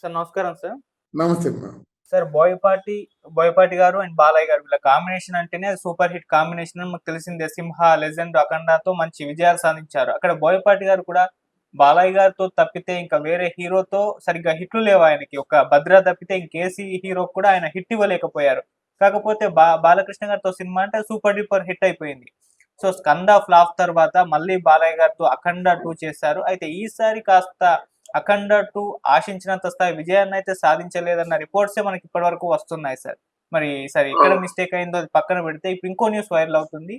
Sir నమస్కారం sir. నమస్తే sir Boyapati Boyapati గారు అండ్ బాలయ్య గారు వీళ్ళ కాంబినేషన్ అంటేనే సూపర్ హిట్ కాంబినేషన్ అని మాకు తెలిసిందే. సింహ లెజెండ్ అఖండాతో మంచి విజయాలు సాధించారు. అక్కడ బోయపాటి గారు కూడా బాలయ్య గారితో తప్పితే ఇంకా వేరే హీరోతో సరిగ్గా హిట్లు లేవు ఆయనకి. ఒక భద్ర తప్పితే ఇంకేసి హీరో కూడా ఆయన హిట్ ఇవ్వలేకపోయారు. కాకపోతే బా బాలకృష్ణ గారితో సినిమా అంటే సూపర్ డూపర్ హిట్ అయిపోయింది. సో స్కంద ఫ్లాప్ తర్వాత మళ్ళీ బాలయ్య గారితో అఖండ టూ చేశారు. అయితే ఈసారి కాస్త అఖండ టూ ఆశించినంత స్థాయి విజయాన్ని అయితే సాధించలేదన్న రిపోర్ట్సే మనకి ఇప్పటి వరకు వస్తున్నాయి సార్. మరి సరే ఎక్కడ మిస్టేక్ అయిందో అది పక్కన పెడితే ఇప్పుడు ఇంకో న్యూస్ వైరల్ అవుతుంది.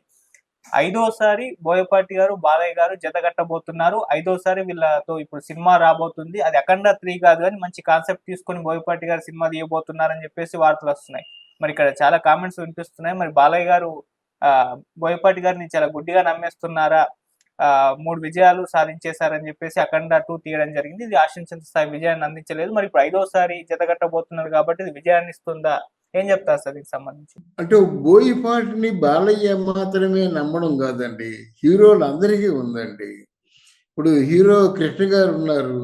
ఐదోసారి బోయపాటి గారు బాలయ్య గారు జత కట్టబోతున్నారు ఐదోసారి వీళ్ళతో ఇప్పుడు సినిమా రాబోతుంది. అది అఖండ త్రీ కాదు కానీ మంచి కాన్సెప్ట్ తీసుకొని బోయపాటి గారు సినిమా తీయబోతున్నారని చెప్పేసి వార్తలు వస్తున్నాయి. మరి ఇక్కడ చాలా కామెంట్స్ వినిపిస్తున్నాయి. మరి బాలయ్య గారు ఆ బోయపాటి గారిని చాలా గుడ్డిగా నమ్మేస్తున్నారా? మూడు విజయాలు సాధించేశారని చెప్పేసి అఖండ టూ తీయడం జరిగింది. ఇది ఆశించిన స్థాయి విజయాన్ని అందించలేదు. మరి ఇప్పుడు ఐదోసారి జతగట్టబోతున్నారు కాబట్టి ఇది విజయాన్ని ఇస్తుందా? ఏం చెప్తారు సార్ దీనికి సంబంధించి? అంటే బోయిపాటిని బాలయ్య మాత్రమే నమ్మడం కాదండి. హీరోలు అందరికీ ఉందండి. ఇప్పుడు హీరో కృష్ణ గారు ఉన్నారు.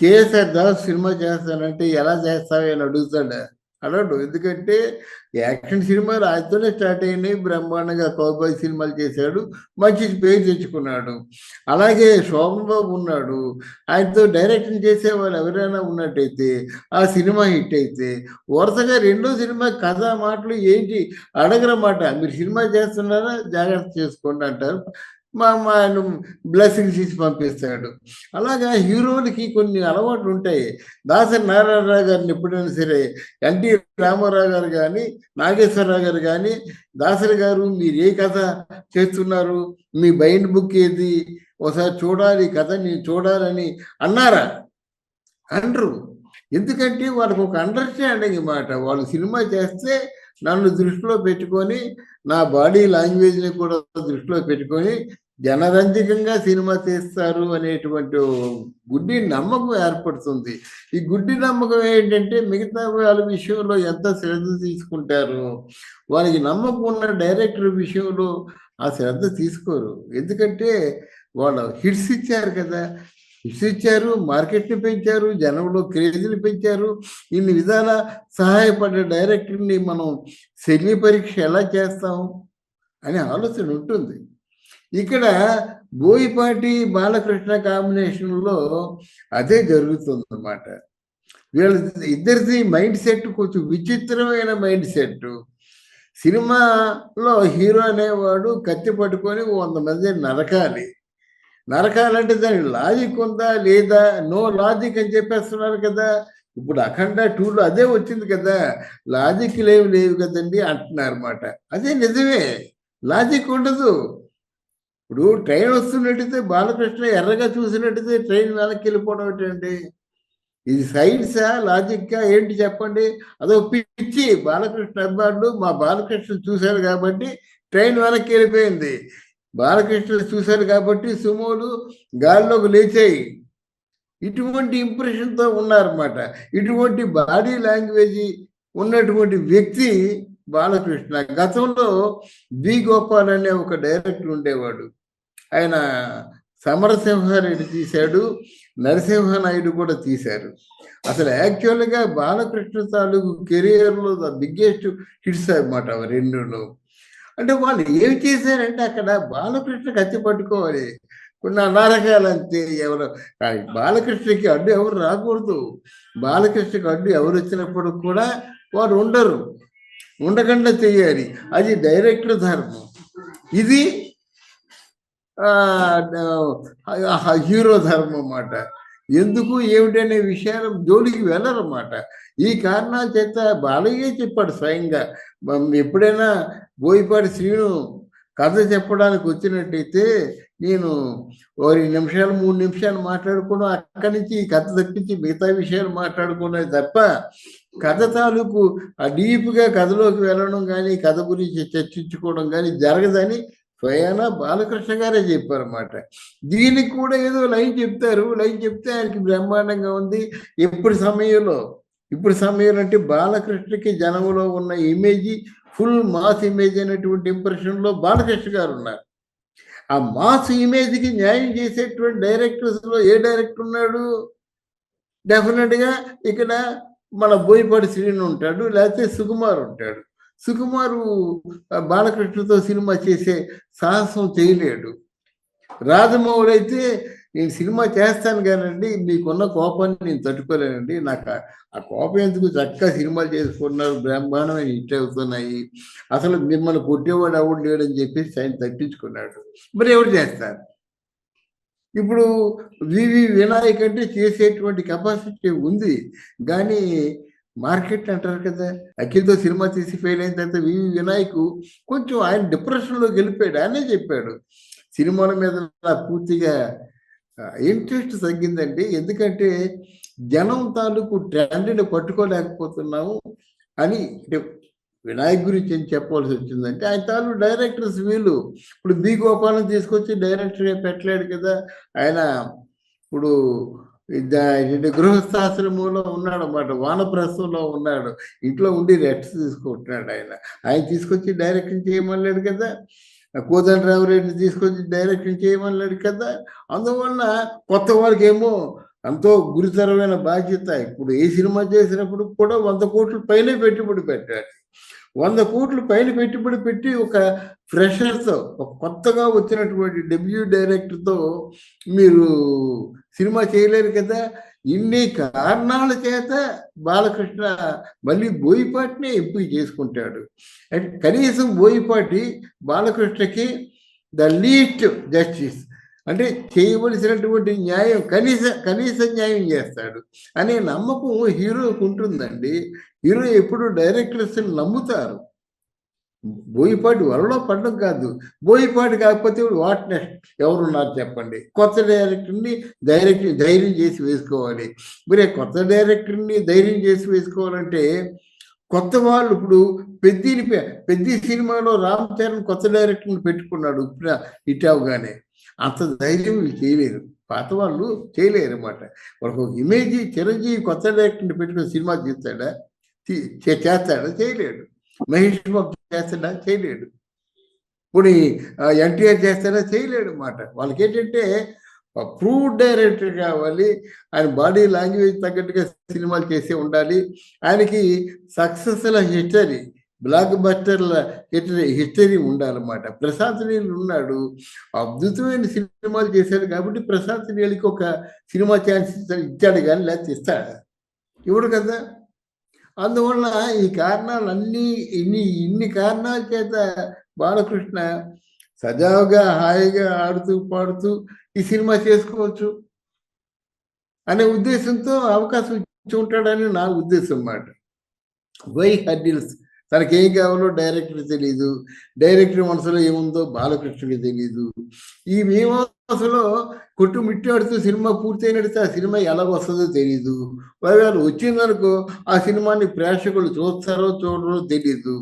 కేఎస్ఆర్ దాస్ సినిమా చేస్తానంటే ఎలా చేస్తావు అని అడుగుతాడా. అడగడు ఎందుకంటే యాక్షన్ సినిమా ఆయనతోనే స్టార్ట్ అయినాయి బ్రహ్మాండంగా కౌబాయ్ సినిమాలు చేశాడు. మంచి పేరు తెచ్చుకున్నాడు. అలాగే శోభన్ బాబు ఉన్నాడు. ఆయనతో డైరెక్షన్ చేసే వాళ్ళు ఎవరైనా ఉన్నట్టయితే ఆ సినిమా హిట్ అయితే వరుసగా రెండో సినిమా కథ మాటలు ఏంటి అడగరమాట. మీరు సినిమా చేస్తున్నారా? జాగ్రత్త చేసుకోండి అంటారు. ఆయన బ్లెస్సింగ్స్ ఇచ్చి పంపిస్తాడు. అలాగా హీరోలకి కొన్ని అలవాట్లు ఉంటాయి. దాసరి నారాయణరావు గారిని ఎప్పుడైనా సరే ఎన్టీ రామారావు గారు కానీ నాగేశ్వరరావు గారు కానీ దాసరి గారు మీరు ఏ కథ చేస్తున్నారు? మీ బైండ్ బుక్ ఏది? ఒకసారి చూడాలి కథ నేను చూడాలని అన్నారా? అంటారు ఎందుకంటే వాళ్ళకి ఒక అండర్స్టాండింగ్ మాట. వాళ్ళు సినిమా చేస్తే నన్ను దృష్టిలో పెట్టుకొని నా బాడీ లాంగ్వేజ్ని కూడా దృష్టిలో పెట్టుకొని జనరంజకంగా సినిమా తీస్తారు అనేటువంటి గుడ్డి నమ్మకం ఏర్పడుతుంది. ఈ గుడ్డి నమ్మకం ఏంటంటే మిగతా వాళ్ళ విషయంలో ఎంత శ్రద్ధ తీసుకుంటారు? వాళ్ళకి నమ్మకం ఉన్న డైరెక్టర్ విషయంలో ఆ శ్రద్ధ తీసుకోరు. ఎందుకంటే వాళ్ళు హిట్స్ ఇచ్చారు కదా. హిట్స్ ఇచ్చారు మార్కెట్ని పెంచారు జనంలో క్రేజీని పెంచారు. ఇన్ని విధాల సహాయపడ్డ డైరెక్టర్ని మనం శల్య పరీక్ష ఎలా చేస్తాం? అనే ఆలోచన ఉంటుంది. ఇక్కడ బోయిపాటి బాలకృష్ణ కాంబినేషన్లో అదే జరుగుతుంది అన్నమాట వీళ్ళ ఇద్దరిది మైండ్ సెట్ కొంచెం విచిత్రమైన మైండ్ సెట్. సినిమాలో హీరో అనేవాడు కత్తి పట్టుకొని వంద మంది నరకాలి. నరకాలంటే దాని లాజిక్ ఉందా లేదా? నో లాజిక్ అని చెప్పేస్తున్నారు కదా. ఇప్పుడు అఖండ టూలో అదే వచ్చింది కదా. లాజిక్ లేవు లేవు కదండి అంటున్నారు అన్నమాట అదే నిజమే. లాజిక్ ఉండదు. ఇప్పుడు ట్రైన్ వస్తున్నట్టయితే బాలకృష్ణ ఎర్రగా చూసినట్టయితే ట్రైన్ వెనక్కి వెళ్ళిపోవడం ఏంటండి? ఇది సైన్సా లాజిక్గా ఏంటి చెప్పండి? అదో పిచ్చి బాలకృష్ణ అభిమానులు మా బాలకృష్ణ చూశారు కాబట్టి ట్రైన్ వెనక్కి వెళ్ళిపోయింది. బాలకృష్ణ చూశారు కాబట్టి సుమోలు గాల్లోకి లేచాయి. ఇటువంటి ఇంప్రెషన్తో ఉన్నారన్నమాట. ఇటువంటి బాడీ లాంగ్వేజ్ ఉన్నటువంటి వ్యక్తి బాలకృష్ణ. గతంలో బి గోపాల్ అనే ఒక డైరెక్టర్ ఉండేవాడు. ఆయన సమరసింహారెడ్డి తీశాడు నరసింహనాయుడు కూడా తీశారు. అసలు యాక్చువల్గా బాలకృష్ణ తాలూకు కెరియర్లో ద బిగ్గెస్ట్ హిట్స్ అన్నమాట అవి అంటే వాళ్ళు ఏమి చేశారంటే అక్కడ బాలకృష్ణ కత్తి పట్టుకోవాలి. కొన్ని అనారకాలు అంతే ఎవరు బాలకృష్ణకి అడ్డు ఎవరు రాకూడదు. బాలకృష్ణకి అడ్డు ఎవరు వచ్చినప్పుడు కూడా వారు ఉండరు. ఉండకుండా చేయాలి. అది డైరెక్టర్ ధర్మం. ఇది హీరో ధర్మం అన్నమాట ఎందుకు ఏమిటనే విషయాలు జోలికి వెళ్ళరన్నమాట ఈ కారణాల చేత బాలయ్య చెప్పాడు స్వయంగా. ఎప్పుడైనా బోయిపాటి శ్రీను కథ చెప్పడానికి వచ్చినట్టయితే నేను ఒక నిమిషాలు మూడు నిమిషాలు మాట్లాడుకున్నాను. అక్కడి నుంచి ఈ కథ తప్పించి మిగతా విషయాలు మాట్లాడుకునేది తప్ప కథ తాలూకు ఆ డీప్గా కథలోకి వెళ్ళడం కానీ కథ గురించి చర్చించుకోవడం కానీ జరగదని స్వయాన బాలకృష్ణ గారే చెప్పారన్నమాట. దీనికి కూడా ఏదో లైన్ చెప్తారు. లైన్ చెప్తే ఆయనకి బ్రహ్మాండంగా ఉంది. ఇప్పుడు సమయంలో ఇప్పుడు సమయం అంటే బాలకృష్ణకి జనంలో ఉన్న ఇమేజ్ ఫుల్ మాస్ ఇమేజ్ అనేటువంటి ఇంప్రెషన్లో బాలకృష్ణ గారు ఉన్నారు. ఆ మాస్ ఇమేజ్కి న్యాయం చేసేటువంటి డైరెక్టర్స్లో ఏ డైరెక్టర్ ఉన్నాడు? డెఫినెట్గా ఇక్కడ మన బోయపాటి శ్రీను ఉంటాడు లేకపోతే సుకుమార్ ఉంటాడు. సుకుమారు బాలకృష్ణతో సినిమా చేసే సాహసం చేయలేడు. రాజమౌళి అయితే నేను సినిమా చేస్తాను కానండి మీకున్న కోపాన్ని నేను తట్టుకోలేనండి. నాకు ఆ- కోపం ఎందుకు? చక్కగా సినిమాలు చేసుకున్నారు బ్రహ్మాండమైన హిట్ అవుతున్నాయి. అసలు మిమ్మల్ని కొట్టేవాడు ఎవడు లేడని చెప్పేసి ఆయన తప్పించుకున్నాడు మరి ఎవరు చేస్తారు? ఇప్పుడు వివి వినాయక్ అంటే చేసేటువంటి కెపాసిటీ ఉంది. కానీ మార్కెట్ అంటారు కదా అఖిల్తో సినిమా తీసి ఫెయిల్ అయిన తర్వాత వివి వినాయక్ కొంచెం ఆయన డిప్రెషన్లోకి వెళ్ళిపోయాడు ఆయనే చెప్పాడు. సినిమాల మీద పూర్తిగా ఇంట్రెస్ట్ తగ్గిందండి. ఎందుకంటే జనం తాలూకు ట్రెండ్ని పట్టుకోలేకపోతున్నాము. అని అంటే వినాయక్ గురించి ఏం చెప్పవలసి వచ్చిందంటే ఆయన తాను డైరెక్టర్స్ వీళ్ళు. ఇప్పుడు బి. గోపాలను తీసుకొచ్చి డైరెక్టర్గా పెట్టలేడు కదా. ఆయన ఇప్పుడు గృహస్థాశ్రమంలో ఉన్నాడు అన్నమాట వానప్రస్థంలో ఉన్నాడు. ఇంట్లో ఉండి రెస్ట్ తీసుకుంటున్నాడు ఆయన. ఆయన తీసుకొచ్చి డైరెక్షన్ చేయమన్నాడు కదా. కోదండరామరెడ్డిని తీసుకొచ్చి డైరెక్షన్ చేయమన్నాడు కదా. అందువల్ల కొత్త వాళ్ళకి ఏమో ఎంతో గురుతరమైన బాధ్యత. ఇప్పుడు ఏ సినిమా చేసినప్పుడు కూడా వంద కోట్ల పైనే పెట్టుబడి పెట్టాడు. వంద కోట్లు పైన పెట్టుబడి పెట్టి ఒక ఫ్రెషర్తో ఒక కొత్తగా వచ్చినటువంటి డెబ్యూ డైరెక్టర్తో మీరు సినిమా చేయలేరు కదా? ఇన్ని కారణాల చేత బాలకృష్ణ మళ్ళీ బోయిపాటినే ఎంపిక చేసుకుంటాడు. అంటే కనీసం బోయిపాటి బాలకృష్ణకి ద లీస్ట్ జస్టిస్ అంటే చేయవలసినటువంటి న్యాయం కనీస కనీస న్యాయం చేస్తాడు. అనే నమ్మకం హీరోకు ఉంటుందండి. హీరో ఎప్పుడు డైరెక్టర్స్ నమ్ముతారు. బోయిపాటి వలలో పడడం కాదు. బోయిపాటి కాకపోతే వాట్ నెక్స్ట్? ఎవరున్నారు చెప్పండి. కొత్త డైరెక్టర్ని డైరెక్ట్ ధైర్యం చేసి వేసుకోవాలి. మరి కొత్త డైరెక్టర్ని ధైర్యం చేసి వేసుకోవాలంటే కొత్త వాళ్ళు ఇప్పుడు పెద్ద పెద్ద సినిమాలో రామ్ చరణ్ కొత్త డైరెక్టర్ని పెట్టుకున్నాడు ఇప్పుడు హిట్ అవగానే. అంత ధైర్యం వీళ్ళు చేయలేరు. పాత వాళ్ళు చేయలేరు అనమాట వాళ్ళకు ఒక ఇమేజ్ చిరంజీవి కొత్త డైరెక్టర్ని పెట్టుకుని సినిమా తీస్తాడా? చేస్తాడా? చేయలేడు. మహేష్ బాబు చేస్తాడా? చేయలేడు. ఇప్పుడు ఎన్టీఆర్ చేస్తాడా? చేయలేడు అనమాట వాళ్ళకి ఏంటంటే ప్రూవ్ డైరెక్టర్ కావాలి. ఆయన బాడీ లాంగ్వేజ్ తగ్గట్టుగా సినిమాలు చేసి ఉండాలి. ఆయనకి సక్సెస్ల హిస్టరీ బ్లాక్ బస్టర్ల హిస్టరీ హిస్టరీ ఉండాలన్నమాట. ప్రశాంత్ నీళ్ళు ఉన్నాడు. అద్భుతమైన సినిమాలు చేశాడు కాబట్టి ప్రశాంత్ నీళ్ళకి ఒక సినిమా ఛాన్స్ ఇచ్చాడు కానీ లేకపోతే ఇస్తాడు? ఇవ్వడు కదా. అందువల్ల ఈ కారణాలన్నీ ఇన్ని ఇన్ని కారణాల చేత బాలకృష్ణ సజావుగా హాయిగా ఆడుతూ పాడుతూ ఈ సినిమా చేసుకోవచ్చు అనే ఉద్దేశంతో అవకాశం ఇచ్చి ఉంటాడని నా ఉద్దేశం అన్నమాట. వై హర్డిల్స్ తనకి ఏం కావాలో డైరెక్టర్ తెలియదు డైరెక్టర్ మనసులో ఏముందో బాలకృష్ణుడికి తెలియదు ఈ మీమాంసలో కొట్టుమిట్టాడుతూ సినిమా పూర్తయినట్టు ఆ సినిమా ఎలా వస్తుందో తెలియదు ఒకవేళ వచ్చిందనుకో ఆ సినిమాని ప్రేక్షకులు చూస్తారో చూడరో తెలియదు